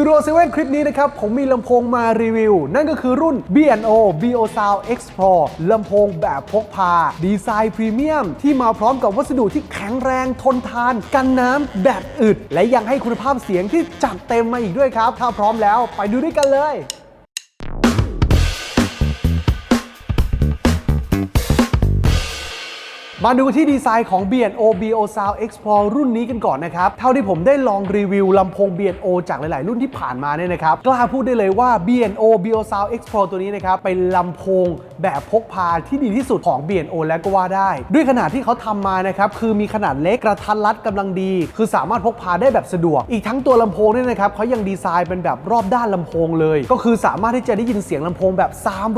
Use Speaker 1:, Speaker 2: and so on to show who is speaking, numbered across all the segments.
Speaker 1: ตูดิโอ7คลิปนี้นะครับ ผมมีลำโพงมารีวิว นั่นก็คือรุ่น B&O BO Sound Explore ลำโพงแบบพกพา ดีไซน์พรีเมียม ที่มาพร้อมกับวัสดุที่แข็งแรงทนทาน กันน้ำแบบอึด และยังให้คุณภาพเสียงที่จัดเต็มมาอีกด้วยครับ ถ้าพร้อมแล้วไปดูด้วยกันเลย มาดูที่ดีไซน์ของ B&O BO Sound Explore รุ่นนี้กันก่อนนะครับ เท่าที่ผมได้ลองรีวิวลำโพง B&O จากหลาย ๆ รุ่นที่ผ่านมาเนี่ยนะครับ กล้าพูดได้เลยว่า B&O BO Sound Explore ตัวนี้นะครับ เป็นลำโพงแบบพกพาที่ดีที่สุดของ B&O แล้วก็ว่าได้ ด้วยขนาดที่เขาทำมานะครับ คือมีขนาดเล็กกระทัดรัดกำลังดี คือสามารถพกพาได้แบบสะดวก อีกทั้งตัวลำโพงเนี่ยนะครับเขายังดีไซน์เป็นแบบรอบด้านลำโพงเลย ก็คือสามารถที่จะได้ยินเสียงลำโพงแบบ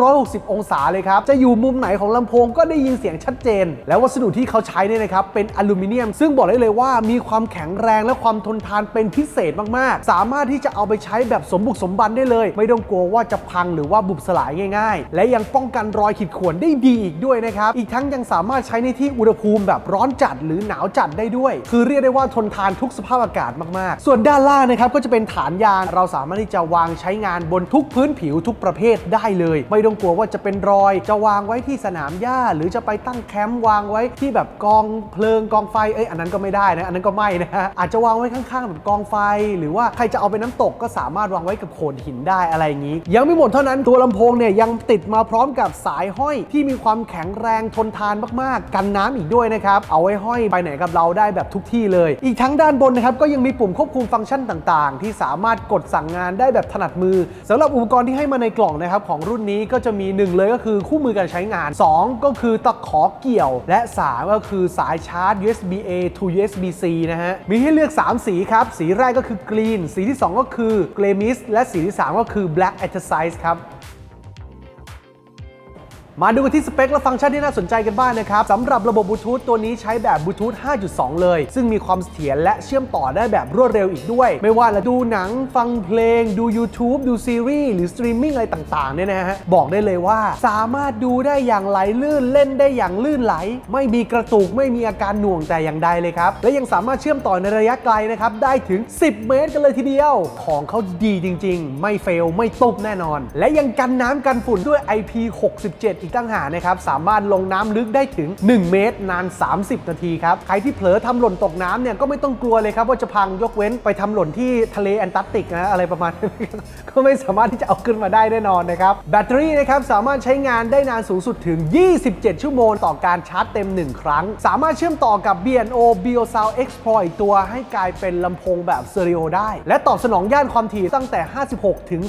Speaker 1: 360 องศาเลยครับจะอยู่มุมไหนของลำโพงก็ได้ยินเสียงชัดเจน แล้ววัสดุที่เขาใช้เนี่ยนะครับเป็นอลูมิเนียม ซึ่งบอกได้เลยว่ามีความแข็งแรงและความทนทานเป็นพิเศษมากๆ สามารถที่จะเอาไปใช้แบบสมบุกสมบันได้เลย ไม่ต้องกลัวว่าจะพังหรือว่าบุบสลายง่าย ๆ และยังป้องกันรอยขีดข่วนได้ดีอีกด้วยนะครับอีกทั้งยังสามารถใช้ในที่อุณหภูมิแบบร้อนจัดหรือหนาวจัดได้ด้วย คือเรียกได้ว่าทนทานทุกสภาพอากาศมากๆ ส่วนด้านล่างนะครับก็จะเป็นฐานยางเราสามารถที่จะวางใช้งานบนทุกพื้นผิวทุกประเภทได้เลย ไม่ต้องกลัวว่าจะเป็นรอย จะวางไว้ที่สนามหญ้าหรือจะไปตั้งแคมป์วางไว้ที่แบบกองเพลิงกองไฟเอ้ยอันนั้นก็ไม่ได้นะอันนั้นก็ไม่นะฮะอาจจะวางไว้ข้างๆแบบกองไฟ หรือว่าใครจะเอาไปน้ำตกก็สามารถวางไว้กับโขดหินได้อะไรอย่างนี้ ยังไม่หมดเท่านั้นตัวลำโพงเนี่ยยังติดมาพร้อมกับสายห้อยที่มีความแข็งแรงทนทานมากๆ กันน้ำอีกด้วยนะครับเอาไว้ห้อยไปไหนกับเราได้แบบทุกที่เลย อีกทั้งด้านบนนะครับก็ยังมีปุ่มควบคุมฟังก์ชันต่างๆ ที่สามารถกดสั่งงานได้แบบถนัดมือสำหรับอุปกรณ์ที่ให้มาในกล่องนะครับของรุ่นนี้ก็จะมีหนึ่งเลยก็คือคู่มือการใช้งาน 2 ก็คือตะขอเกี่ยว และ3 ก็คือสายชาร์จ USB A to USB C นะฮะ มีให้เลือก 3 สีครับ สีแรกก็คือกรีน สีที่ 2 ก็คือเกรมิสและสีที่ 3 ก็คือ Black Exercise ครับ มาดูกันที่สเปคและฟังก์ชันที่น่าสนใจกันบ้างนะครับสำหรับระบบบลูทูธตัวนี้ใช้แบบบลูทูธ 5.2 เลย ซึ่งมีความเสถียรและเชื่อมต่อได้แบบรวดเร็วอีกด้วย ไม่ว่าจะดูหนังฟังเพลง ดู YouTube ดูซีรีส์หรือสตรีมมิ่งอะไรต่างๆเนี่ยนะฮะ บอกได้เลยว่าสามารถดูได้อย่างไหลลื่นเล่นได้อย่างลื่นไหล ไม่มีกระตุกไม่มีอาการหน่วงแต่อย่างใดเลยครับ และยังสามารถเชื่อมต่อในระยะไกลนะครับได้ถึง 10 เมตรกันเลยทีเดียว ของเขาดีจริง ๆ ไม่เฟลไม่ตุบแน่นอน และยังกันน้ำกันฝุ่นด้วย IP67 อีกตั้งหากนะครับสามารถลงน้ำลึกได้ถึง 1 เมตรนาน 30 นาทีครับใครที่เผลอทำหล่นตกน้ำเนี่ยก็ไม่ต้องกลัวเลยครับว่าจะพังยกเว้นไปทำหล่นที่ทะเลแอนตาร์กติกนะอะไรประมาณนั้ก็ไม่สามารถที่จะเอาขึ้นมาได้แน่นอนนะครับแบตเตอรี่นะครับสามารถใช้งานได้นานสูงสุดถึง 27 ชั่วโมงต่อการชาร์จเต็ม 1 ครั้ง สามารถเชื่อมต่อกับ BNO Bio Sound Explore อีกตัวให้กลายเป็นลำโพงแบบสเตอริโอได้ และตอบสนองย่านความถี่ตั้งแต่ 56 ถึง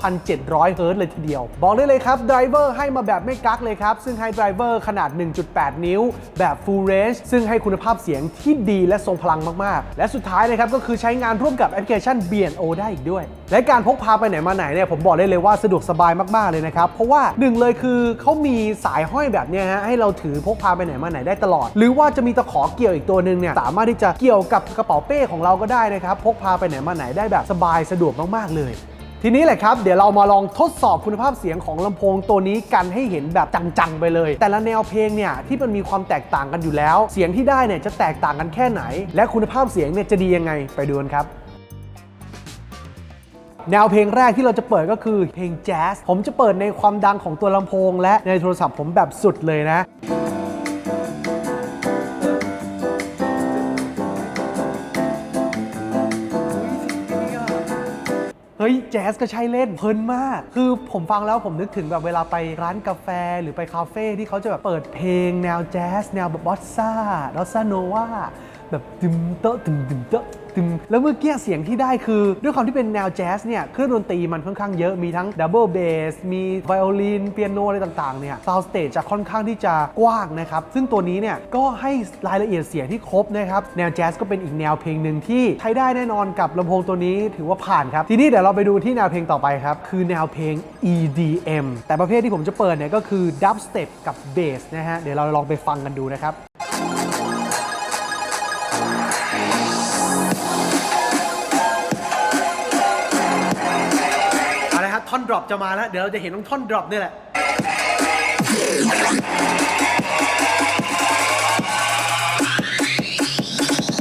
Speaker 1: 22,700 เฮิรตซ์เลยทีเดียว บอกได้เลยครับไดรเวอร์ให้มาแบบแบบไม่กักเลยครับ ซึ่งให้ไดรเวอร์ขนาด 1.8 นิ้ว แบบ Full Range ซึ่งให้คุณภาพเสียงที่ดีและทรงพลังมาก ๆ และสุดท้ายนะครับ ก็คือใช้งานร่วมกับแอปพลิเคชัน B&O ได้อีกด้วย และการพกพาไปไหนมาไหนเนี่ยผมบอกได้เลยว่าสะดวกสบายมาก ๆ เลยนะครับ เพราะว่าหนึ่งเลยคือเขามีสายห้อยแบบเนี้ยฮะให้เราถือพกพาไปไหนมาไหนได้ตลอด หรือว่าจะมีตะขอเกี่ยวอีกตัวหนึ่งเนี่ยสามารถที่จะเกี่ยวกับกระเป๋าเป้ของเราก็ได้นะครับพกพาไปไหนมาไหนได้แบบสบายสะดวกมากๆเลย ทีนี้แหละครับ เดี๋ยวเรามาลองทดสอบคุณภาพเสียงของลำโพงตัวนี้กันให้เห็นแบบจังๆไปเลย แต่ละแนวเพลงเนี่ยที่มันมีความแตกต่างกันอยู่แล้ว เสียงที่ได้เนี่ยจะแตกต่างกันแค่ไหน และคุณภาพเสียงเนี่ยจะดียังไงไปดูกันครับแนวเพลงแรกที่เราจะเปิดก็คือเพลงแจ๊สผมจะเปิดในความดังของตัวลำโพง และในโทรศัพท์ผมแบบสุดเลยนะ จ๊สก็ใช้เล่นเพลินมาก คือผมฟังแล้วผมนึกถึงแบบเวลาไปร้านกาแฟหรือไปคาเฟ่ที่เขาจะแบบเปิดเพลงแนวแจ๊สแนวแบบบอสซ่าบอสซาโนวาแบบดึมเตะดึมดึมเตะ ตึมแล้วเมื่อกี้เสียงที่ได้คือด้วยความที่เป็นแนวแจ๊สเนี่ยเครื่องดนตรีมันค่อนข้างเยอะมีทั้งดับเบิลเบสมีไวโอลินเปียโนอะไรต่างๆเนี่ยซาวสเตจจะค่อนข้างที่จะกว้างนะครับซึ่งตัวนี้เนี่ยก็ให้รายละเอียดเสียงที่ครบนะครับแนวแจ๊สก็เป็นอีกแนวเพลงหนึ่งที่ใช้ได้แน่นอนกับลำโพงตัวนี้ถือว่าผ่านครับ ทีนี้เดี๋ยวเราไปดูที่แนวเพลงต่อไปครับ คือแนวเพลง EDM แต่ประเภทที่ผมจะเปิดเนี่ยก็คือ Dubstep กับ Bass นะฮะเดี๋ยวเราลองไปฟังกันดูนะครับ ท่อนดรอปจะมาแล้ว เดี๋ยวเราจะเห็นตรงท่อนดรอปนี่แหละ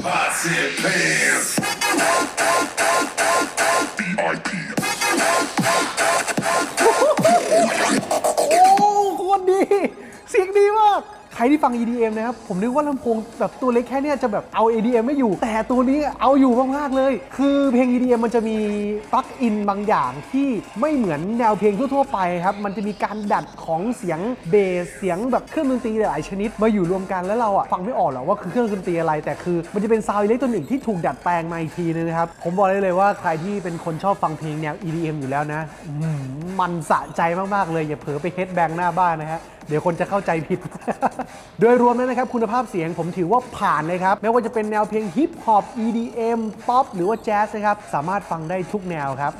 Speaker 2: I said pants. VIP.
Speaker 1: ฟัง EDM นะครับ ผมนึกว่าลำโพงแบบตัวเล็กแค่เนี้ยจะแบบเอา EDM ไม่อยู่ แต่ตัวนี้เอาอยู่มากๆเลย คือเพลง EDM มันจะมีปลั๊กอินบางอย่างที่ไม่เหมือนแนวเพลงทั่วๆไปครับ มันจะมีการดัดของเสียงเบสเสียงแบบเครื่องดนตรีหลายชนิดมาอยู่รวมกันแล้วเราอะฟังไม่ออกหรอกว่าคือเครื่องดนตรีอะไร แต่คือมันจะเป็นซาวด์อิเล็กทรอนิกส์ที่ถูกดัดแปลงมาอีกทีนึงนะครับ ผมบอกได้เลยว่าใครที่เป็นคนชอบฟังเพลงแนว EDM อยู่แล้วนะอืมมันสะใจมากๆเลยอย่าเผลอไปเฮดแบงหน้าบ้านนะฮะ เดี๋ยวคนจะเข้าใจผิด โดยรวมแล้วนะครับคุณภาพเสียงผมถือว่าผ่านเลยครับ ไม่ว่าจะเป็นแนวเพลงฮิปฮอป EDM ป๊อปหรือว่าแจ๊สนะครับ สามารถฟังได้ทุกแนวครับ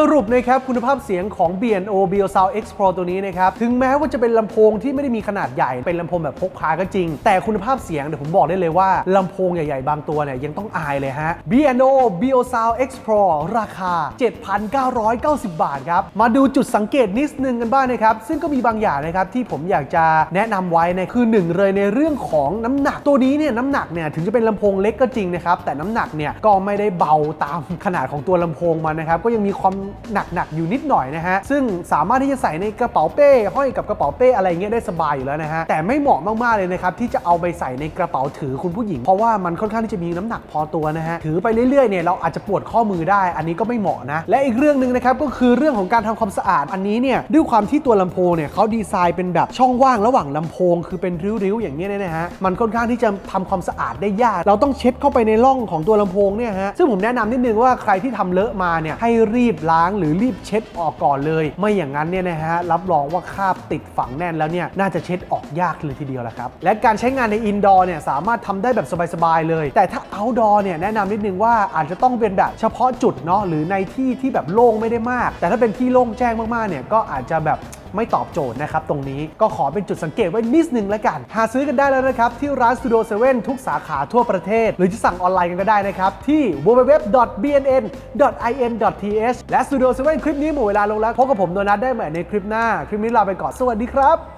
Speaker 1: สรุปนะครับคุณภาพเสียงของ B&O Bio Sound X Pro ตัวนี้นะครับ ถึงแม้ว่าจะเป็นลำโพงที่ไม่ได้มีขนาดใหญ่ เป็นลำโพงแบบพกพาก็จริง แต่คุณภาพเสียงเดี๋ยวผมบอกได้เลยว่าลำโพงใหญ่ๆ บางตัวเนี่ยยังต้องอายเลยฮะ B&O Bio Sound X Pro ราคา 7,990 บาทครับ มาดูจุดสังเกตนิดนึงกันบ้างนะครับ ซึ่งก็มีบางอย่างนะครับที่ผมอยากจะแนะนำไว้นะคือหนึ่งเลยในเรื่องของน้ำหนักตัวนี้เนี่ยน้ำหนักเนี่ยถึงจะเป็นลำโพงเล็กก็จริงนะครับแต่น้ำหนักเนี่ยก็ไม่ได้เบาตามขนาดของตัวลำโพงมันนะครับก็ยังมีความหนักๆอยู่นิดหน่อยนะฮะซึ่งสามารถที่จะใส่ในกระเป๋าเป้ห้อยกับกระเป๋าเป้อะไรเงี้ยได้สบายอยู่แล้วนะฮะแต่ไม่เหมาะมากๆเลยนะครับที่จะเอาไปใส่ในกระเป๋าถือคุณผู้หญิง เพราะว่ามันค่อนข้างที่จะมีน้ำหนักพอตัวนะฮะถือไปเรื่อยๆเนี่ยเราอาจจะปวดข้อมือได้ อันนี้ก็ไม่เหมาะนะและอีกเรื่องหนึ่งนะครับก็คือเรื่องของการทำความสะอาดอันนี้เนี่ยด้วยความที่ตัวลำโพงเนี่ยเขาดีไซน์เป็นแบบช่องว่างระหว่างลำโพง คือเป็นริ้วๆ อย่างนี้เนี่ยนะฮะมันค่อนข้างที่จะทำความสะอาดได้ยาก เราต้องเช็ดเข้าไปในร่องของตัวลำโพงเนี่ยฮะซึ่งผมแนะนำนิดนึงว่าใครที่ทำเลอะมาเนี่ยให้รีบล้างหรือรีบเช็ดออกก่อนเลย ไม่อย่างนั้นเนี่ยนะฮะรับรองว่าคราบติดฝังแน่นแล้วเนี่ยน่าจะเช็ดออกยากเลยทีเดียวละครับ และการใช้งานในอินดอร์เนี่ยสามารถทำได้แบบสบายๆเลย แต่ถ้าเอาดอร์เนี่ยแนะนำนิดนึงว่าอาจจะต้องเป็นแบบเฉพาะจุดเนาะหรือในที่ที่แบบโล่งไม่ได้มาก แต่ถ้าเป็นที่โล่งแจ้งมากๆเนี่ยก็อาจจะแบบ ไม่ตอบโจทย์นะครับตรงนี้ก็ขอเป็นจุดสังเกตไว้นิดนึงแล้วกัน หาซื้อกันได้แล้วนะครับ ที่ร้านสตูดิโอเซเว่นทุกสาขาทั่วประเทศ หรือจะสั่งออนไลน์กันก็ได้นะครับ ที่ www.bnn.in.th และสตูดิโอเซเว่นคลิปนี้หมดเวลาลงแล้วพบกับผมโดนัทได้ใหม่ในคลิปหน้า คลิปนี้ลาไปก่อนสวัสดีครับ